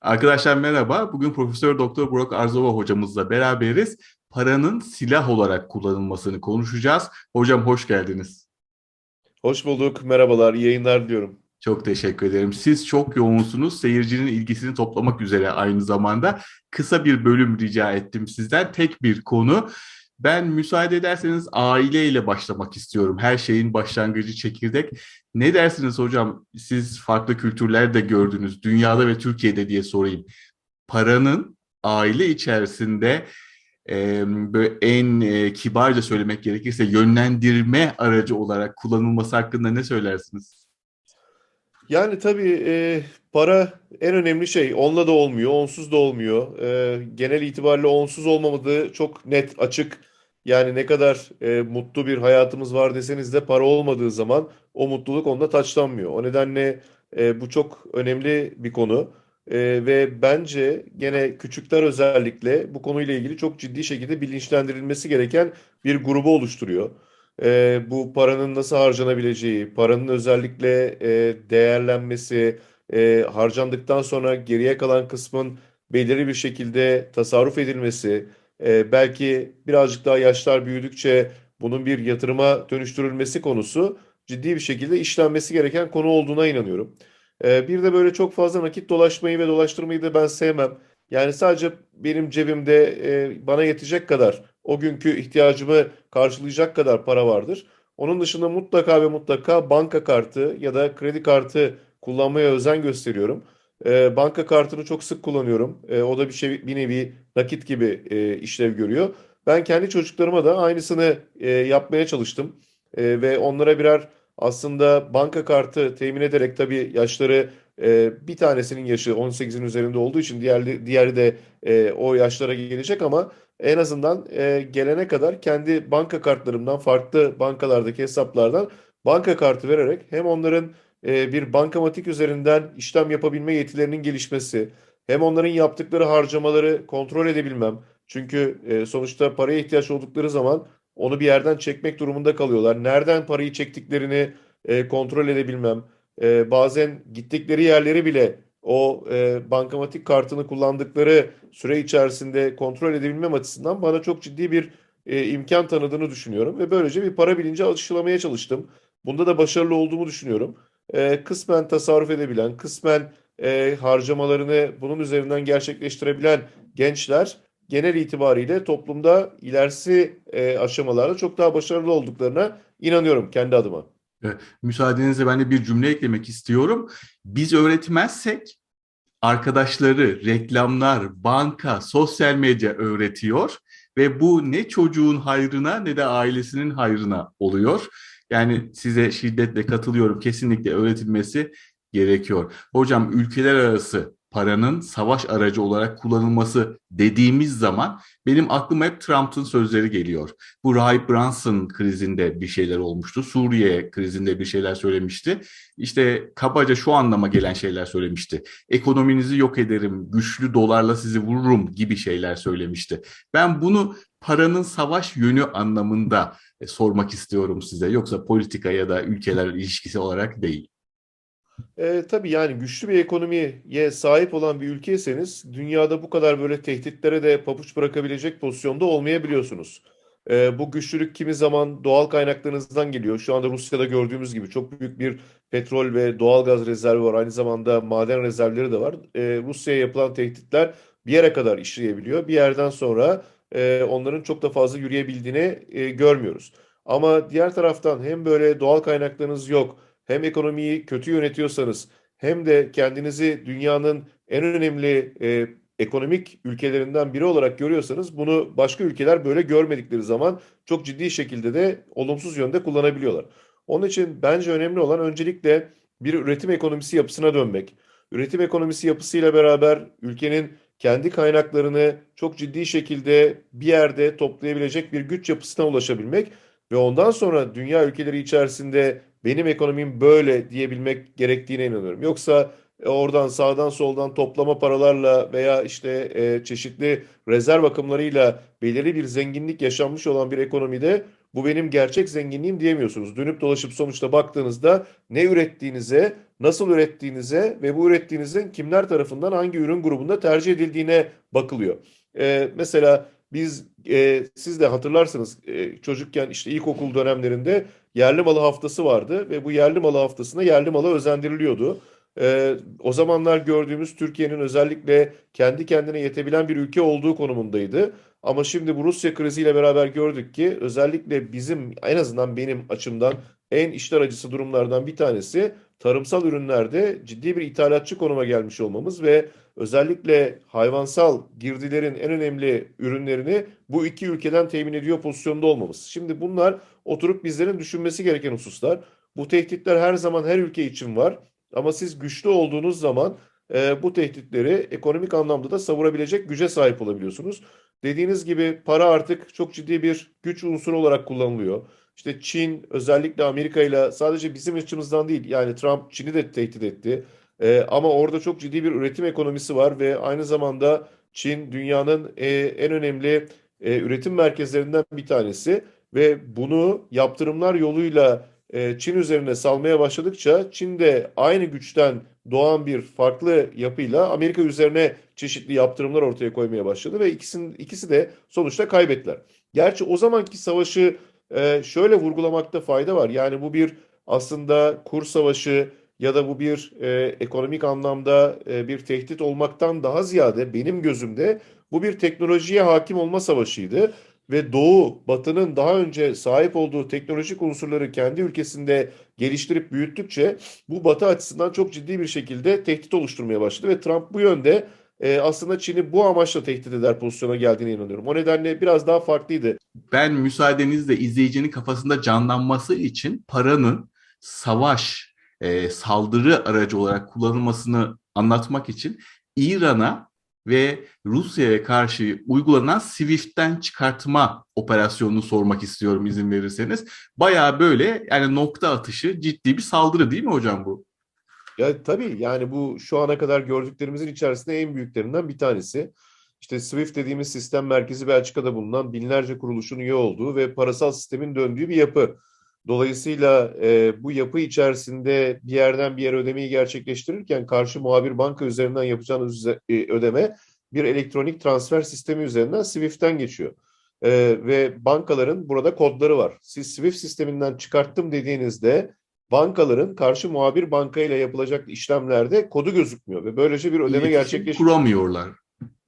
Arkadaşlar merhaba. Bugün Profesör Doktor Burak Arzova hocamızla beraberiz. Paranın silah olarak kullanılmasını konuşacağız. Hocam hoş geldiniz. Hoş bulduk. Merhabalar. iyi yayınlar diliyorum. Çok teşekkür ederim. Siz çok yoğunsunuz. Seyircinin ilgisini toplamak üzere aynı zamanda kısa bir bölüm rica ettim sizden. Tek bir konu. Ben müsaade ederseniz aileyle başlamak istiyorum. Her şeyin başlangıcı çekirdek. Ne dersiniz hocam? Siz farklı kültürler de gördünüz. Dünyada ve Türkiye'de diye sorayım. Paranın aile içerisinde e, böyle en e, kibarca söylemek gerekirse yönlendirme aracı olarak kullanılması hakkında ne söylersiniz? Yani tabii e, para en önemli şey. Onunla da olmuyor, onsuz da olmuyor. E, genel itibariyle onsuz olmamadığı çok net, açık. Yani ne kadar e, mutlu bir hayatımız var deseniz de para olmadığı zaman o mutluluk onda taçlanmıyor. O nedenle e, bu çok önemli bir konu. E, ve bence gene küçükler özellikle bu konuyla ilgili çok ciddi şekilde bilinçlendirilmesi gereken bir grubu oluşturuyor. E, bu paranın nasıl harcanabileceği, paranın özellikle e, değerlenmesi, e, harcandıktan sonra geriye kalan kısmın belirli bir şekilde tasarruf edilmesi, e, belki birazcık daha yaşlar büyüdükçe bunun bir yatırıma dönüştürülmesi konusu ciddi bir şekilde işlenmesi gereken konu olduğuna inanıyorum. E, bir de böyle çok fazla nakit dolaşmayı ve dolaştırmayı da ben sevmem. Yani sadece benim cebimde e, bana yetecek kadar, o günkü ihtiyacımı karşılayacak kadar para vardır. Onun dışında mutlaka ve mutlaka banka kartı ya da kredi kartı kullanmaya özen gösteriyorum. E, banka kartını çok sık kullanıyorum. E, o da bir şey bir nevi nakit gibi e, işlev görüyor. Ben kendi çocuklarıma da aynısını e, yapmaya çalıştım. E, ve onlara birer aslında banka kartı temin ederek tabii yaşları e, bir tanesinin yaşı 18'in üzerinde olduğu için diğerli, diğeri de e, o yaşlara gelecek ama en azından e, gelene kadar kendi banka kartlarımdan farklı bankalardaki hesaplardan banka kartı vererek hem onların e, bir bankamatik üzerinden işlem yapabilme yetilerinin gelişmesi hem onların yaptıkları harcamaları kontrol edebilmem. Çünkü e, sonuçta paraya ihtiyaç oldukları zaman onu bir yerden çekmek durumunda kalıyorlar. Nereden parayı çektiklerini e, kontrol edebilmem. E, bazen gittikleri yerleri bile o e, bankamatik kartını kullandıkları süre içerisinde kontrol edebilmem açısından bana çok ciddi bir e, imkan tanıdığını düşünüyorum ve böylece bir para bilinci aşılamaya çalıştım. Bunda da başarılı olduğumu düşünüyorum. E, kısmen tasarruf edebilen, kısmen e, harcamalarını bunun üzerinden gerçekleştirebilen gençler genel itibariyle toplumda ilerisi e, aşamalarda çok daha başarılı olduklarına inanıyorum kendi adıma. E, Müsaadenizle ben de bir cümle eklemek istiyorum. Biz öğretmezsek arkadaşları, reklamlar, banka, sosyal medya öğretiyor ve bu ne çocuğun hayrına ne de ailesinin hayrına oluyor. Yani size şiddetle katılıyorum. Kesinlikle öğretilmesi gerekiyor. Hocam ülkeler arası paranın savaş aracı olarak kullanılması dediğimiz zaman benim aklıma hep Trump'ın sözleri geliyor. Bu Rahip Brunson krizinde bir şeyler olmuştu. Suriye krizinde bir şeyler söylemişti. İşte kabaca şu anlama gelen şeyler söylemişti. Ekonominizi yok ederim, güçlü dolarla sizi vururum gibi şeyler söylemişti. Ben bunu paranın savaş yönü anlamında e, sormak istiyorum size. Yoksa politika ya da ülkeler ilişkisi olarak değil. E, tabii yani güçlü bir ekonomiye sahip olan bir ülkeyseniz dünyada bu kadar böyle tehditlere de pabuç bırakabilecek pozisyonda olmayabiliyorsunuz. E, bu güçlülük kimi zaman doğal kaynaklarınızdan geliyor. Şu anda Rusya'da gördüğümüz gibi çok büyük bir petrol ve doğal gaz rezervi var. Aynı zamanda maden rezervleri de var. E, Rusya'ya yapılan tehditler bir yere kadar işleyebiliyor. Bir yerden sonra e, onların çok da fazla yürüyebildiğini e, görmüyoruz. Ama diğer taraftan hem böyle doğal kaynaklarınız yok hem ekonomiyi kötü yönetiyorsanız hem de kendinizi dünyanın en önemli e, ekonomik ülkelerinden biri olarak görüyorsanız bunu başka ülkeler böyle görmedikleri zaman çok ciddi şekilde de olumsuz yönde kullanabiliyorlar. Onun için bence önemli olan öncelikle bir üretim ekonomisi yapısına dönmek. Üretim ekonomisi yapısıyla beraber ülkenin kendi kaynaklarını çok ciddi şekilde bir yerde toplayabilecek bir güç yapısına ulaşabilmek ve ondan sonra dünya ülkeleri içerisinde benim ekonomim böyle diyebilmek gerektiğine inanıyorum. Yoksa e, oradan sağdan soldan toplama paralarla veya işte e, çeşitli rezerv akımlarıyla belirli bir zenginlik yaşanmış olan bir ekonomide bu benim gerçek zenginliğim diyemiyorsunuz. Dönüp dolaşıp sonuçta baktığınızda ne ürettiğinize nasıl ürettiğinize ve bu ürettiğinizin kimler tarafından hangi ürün grubunda tercih edildiğine bakılıyor. Ee, mesela biz e, siz de hatırlarsınız e, çocukken işte ilkokul dönemlerinde yerli malı haftası vardı ve bu yerli malı haftasında yerli malı özendiriliyordu. Ee, o zamanlar gördüğümüz Türkiye'nin özellikle kendi kendine yetebilen bir ülke olduğu konumundaydı. Ama şimdi bu Rusya kriziyle beraber gördük ki özellikle bizim en azından benim açımdan en işler acısı durumlardan bir tanesi tarımsal ürünlerde ciddi bir ithalatçı konuma gelmiş olmamız ve özellikle hayvansal girdilerin en önemli ürünlerini bu iki ülkeden temin ediyor pozisyonda olmamız. Şimdi bunlar oturup bizlerin düşünmesi gereken hususlar. Bu tehditler her zaman her ülke için var. Ama siz güçlü olduğunuz zaman e, bu tehditleri ekonomik anlamda da savurabilecek güce sahip olabiliyorsunuz. Dediğiniz gibi para artık çok ciddi bir güç unsuru olarak kullanılıyor. İşte Çin özellikle Amerika ile sadece bizim açımızdan değil yani Trump Çin'i de tehdit etti. E, ama orada çok ciddi bir üretim ekonomisi var ve aynı zamanda Çin dünyanın e, en önemli e, üretim merkezlerinden bir tanesi ve bunu yaptırımlar yoluyla e, Çin üzerine salmaya başladıkça Çin de aynı güçten doğan bir farklı yapıyla Amerika üzerine çeşitli yaptırımlar ortaya koymaya başladı ve ikisinin ikisi de sonuçta kaybettiler. Gerçi o zamanki savaşı e, şöyle vurgulamakta fayda var. Yani bu bir aslında kur savaşı ya da bu bir e, ekonomik anlamda e, bir tehdit olmaktan daha ziyade benim gözümde bu bir teknolojiye hakim olma savaşıydı ve Doğu, Batı'nın daha önce sahip olduğu teknolojik unsurları kendi ülkesinde geliştirip büyüttükçe bu Batı açısından çok ciddi bir şekilde tehdit oluşturmaya başladı ve Trump bu yönde e, aslında Çin'i bu amaçla tehdit eder pozisyona geldiğine inanıyorum. O nedenle biraz daha farklıydı. Ben müsaadenizle izleyicinin kafasında canlanması için paranın savaş, e, saldırı aracı olarak kullanılmasını anlatmak için İran'a ve Rusya'ya karşı uygulanan SWIFT'ten çıkartma operasyonunu sormak istiyorum izin verirseniz. Baya böyle yani nokta atışı ciddi bir saldırı değil mi hocam bu? Ya tabii yani bu şu ana kadar gördüklerimizin içerisinde en büyüklerinden bir tanesi. İşte SWIFT dediğimiz sistem merkezi Belçika'da bulunan binlerce kuruluşun üye olduğu ve parasal sistemin döndüğü bir yapı. Dolayısıyla e, bu yapı içerisinde bir yerden bir yere ödemeyi gerçekleştirirken karşı muhabir banka üzerinden yapacağınız e, ödeme bir elektronik transfer sistemi üzerinden SWIFT'ten geçiyor. E, ve bankaların burada kodları var. Siz SWIFT sisteminden çıkarttım dediğinizde bankaların karşı muhabir bankayla yapılacak işlemlerde kodu gözükmüyor ve böylece bir ödeme İletişim gerçekleşiyor. kuramıyorlar.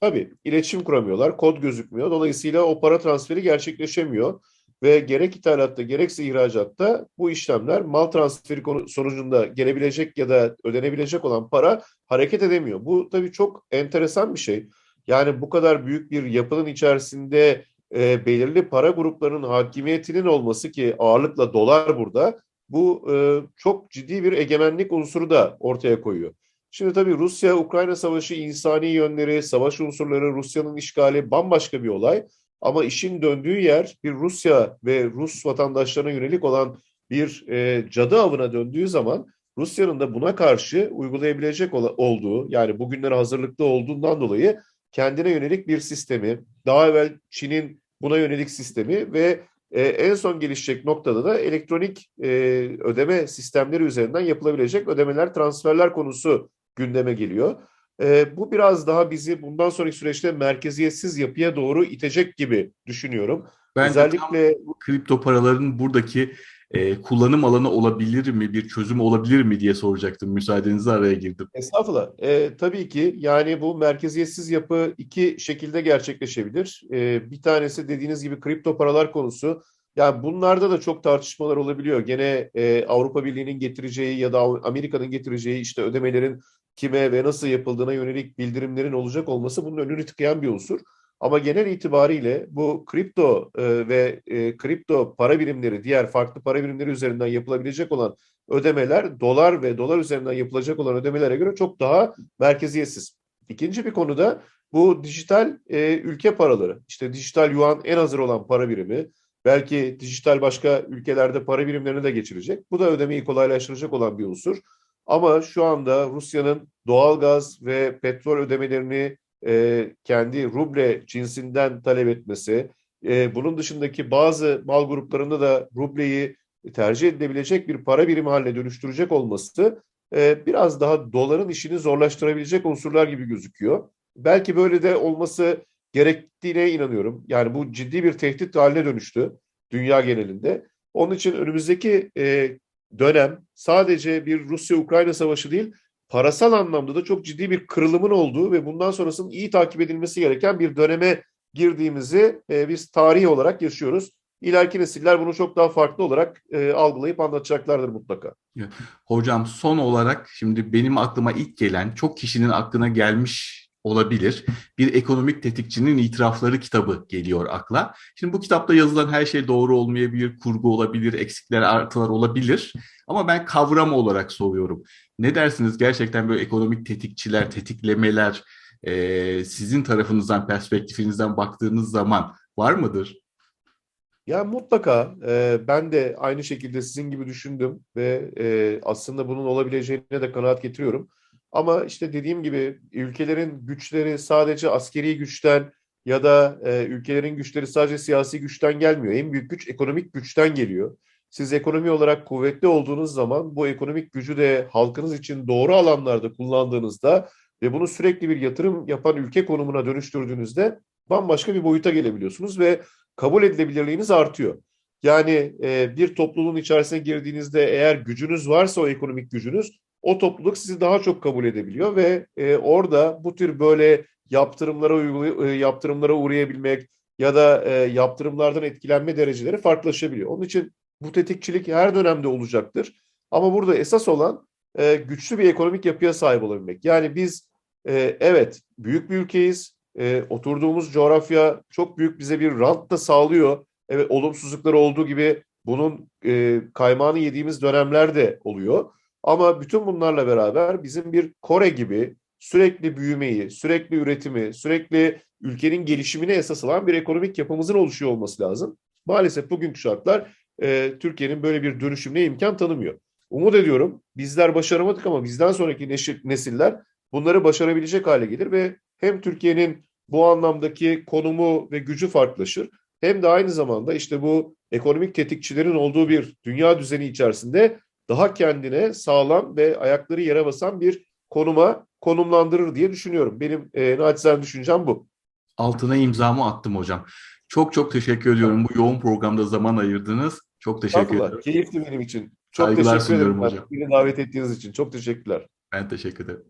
Tabii iletişim kuramıyorlar, kod gözükmüyor. Dolayısıyla o para transferi gerçekleşemiyor ve gerek ithalatta gerekse ihracatta bu işlemler mal transferi sonucunda gelebilecek ya da ödenebilecek olan para hareket edemiyor. Bu tabii çok enteresan bir şey. Yani bu kadar büyük bir yapının içerisinde e, belirli para gruplarının hakimiyetinin olması ki ağırlıkla dolar burada bu e, çok ciddi bir egemenlik unsuru da ortaya koyuyor. Şimdi tabii Rusya-Ukrayna savaşı insani yönleri, savaş unsurları, Rusya'nın işgali bambaşka bir olay. Ama işin döndüğü yer bir Rusya ve Rus vatandaşlarına yönelik olan bir e, cadı avına döndüğü zaman Rusya'nın da buna karşı uygulayabilecek ola- olduğu yani bugünlere hazırlıklı olduğundan dolayı kendine yönelik bir sistemi, daha evvel Çin'in buna yönelik sistemi ve e, en son gelişecek noktada da elektronik e, ödeme sistemleri üzerinden yapılabilecek ödemeler, transferler konusu gündeme geliyor. E, bu biraz daha bizi bundan sonraki süreçte merkeziyetsiz yapıya doğru itecek gibi düşünüyorum. Bence Özellikle kripto paraların buradaki e, kullanım alanı olabilir mi, bir çözüm olabilir mi diye soracaktım. Müsaadenizle araya girdim. Estağfurullah. Ee, tabii ki yani bu merkeziyetsiz yapı iki şekilde gerçekleşebilir. Ee, bir tanesi dediğiniz gibi kripto paralar konusu. Yani bunlarda da çok tartışmalar olabiliyor. Gene e, Avrupa Birliği'nin getireceği ya da Amerika'nın getireceği işte ödemelerin kime ve nasıl yapıldığına yönelik bildirimlerin olacak olması bunun önünü tıkayan bir unsur. Ama genel itibariyle bu kripto e, ve e, kripto para birimleri, diğer farklı para birimleri üzerinden yapılabilecek olan ödemeler dolar ve dolar üzerinden yapılacak olan ödemelere göre çok daha merkeziyetsiz. İkinci bir konuda bu dijital e, ülke paraları. İşte dijital yuan en hazır olan para birimi. Belki dijital başka ülkelerde para birimlerini de geçirecek. Bu da ödemeyi kolaylaştıracak olan bir unsur. Ama şu anda Rusya'nın doğalgaz ve petrol ödemelerini e, kendi ruble cinsinden talep etmesi, e, bunun dışındaki bazı mal gruplarında da rubleyi tercih edilebilecek bir para birimi haline dönüştürecek olması e, biraz daha doların işini zorlaştırabilecek unsurlar gibi gözüküyor. Belki böyle de olması gerektiğine inanıyorum. Yani bu ciddi bir tehdit haline dönüştü dünya genelinde. Onun için önümüzdeki e, dönem sadece bir Rusya-Ukrayna savaşı değil, parasal anlamda da çok ciddi bir kırılımın olduğu ve bundan sonrasının iyi takip edilmesi gereken bir döneme girdiğimizi e, biz tarihi olarak yaşıyoruz. İleriki nesiller bunu çok daha farklı olarak e, algılayıp anlatacaklardır mutlaka. Hocam son olarak şimdi benim aklıma ilk gelen çok kişinin aklına gelmiş olabilir. Bir ekonomik tetikçinin itirafları kitabı geliyor akla. Şimdi bu kitapta yazılan her şey doğru olmayabilir, kurgu olabilir, eksikler, artılar olabilir. Ama ben kavram olarak soruyorum. Ne dersiniz gerçekten böyle ekonomik tetikçiler, tetiklemeler e, sizin tarafınızdan, perspektifinizden baktığınız zaman var mıdır? Ya mutlaka e, ben de aynı şekilde sizin gibi düşündüm ve e, aslında bunun olabileceğine de kanaat getiriyorum. Ama işte dediğim gibi ülkelerin güçleri sadece askeri güçten ya da e, ülkelerin güçleri sadece siyasi güçten gelmiyor. En büyük güç ekonomik güçten geliyor. Siz ekonomi olarak kuvvetli olduğunuz zaman bu ekonomik gücü de halkınız için doğru alanlarda kullandığınızda ve bunu sürekli bir yatırım yapan ülke konumuna dönüştürdüğünüzde bambaşka bir boyuta gelebiliyorsunuz ve kabul edilebilirliğiniz artıyor. Yani e, bir topluluğun içerisine girdiğinizde eğer gücünüz varsa o ekonomik gücünüz o topluluk sizi daha çok kabul edebiliyor ve e, orada bu tür böyle yaptırımlara uygulay- e, yaptırımlara uğrayabilmek ya da e, yaptırımlardan etkilenme dereceleri farklılaşabiliyor. Onun için bu tetikçilik her dönemde olacaktır. Ama burada esas olan e, güçlü bir ekonomik yapıya sahip olabilmek. Yani biz e, evet büyük bir ülkeyiz. E, oturduğumuz coğrafya çok büyük bize bir rant da sağlıyor. Evet olumsuzlukları olduğu gibi bunun e, kaymağını yediğimiz dönemler de oluyor. Ama bütün bunlarla beraber bizim bir Kore gibi sürekli büyümeyi, sürekli üretimi, sürekli ülkenin gelişimine esas alan bir ekonomik yapımızın oluşuyor olması lazım. Maalesef bugünkü şartlar e, Türkiye'nin böyle bir dönüşümüne imkan tanımıyor. Umut ediyorum bizler başaramadık ama bizden sonraki nesiller bunları başarabilecek hale gelir ve hem Türkiye'nin bu anlamdaki konumu ve gücü farklılaşır hem de aynı zamanda işte bu ekonomik tetikçilerin olduğu bir dünya düzeni içerisinde daha kendine sağlam ve ayakları yere basan bir konuma konumlandırır diye düşünüyorum. Benim e, naçizane düşüncem bu. Altına imzamı attım hocam. Çok çok teşekkür ediyorum. Bu yoğun programda zaman ayırdınız. Çok teşekkür Estağfurullah. ederim. Keyifli benim için. Çok Saygılar teşekkür ederim hocam. beni davet ettiğiniz için. Çok teşekkürler. Ben teşekkür ederim.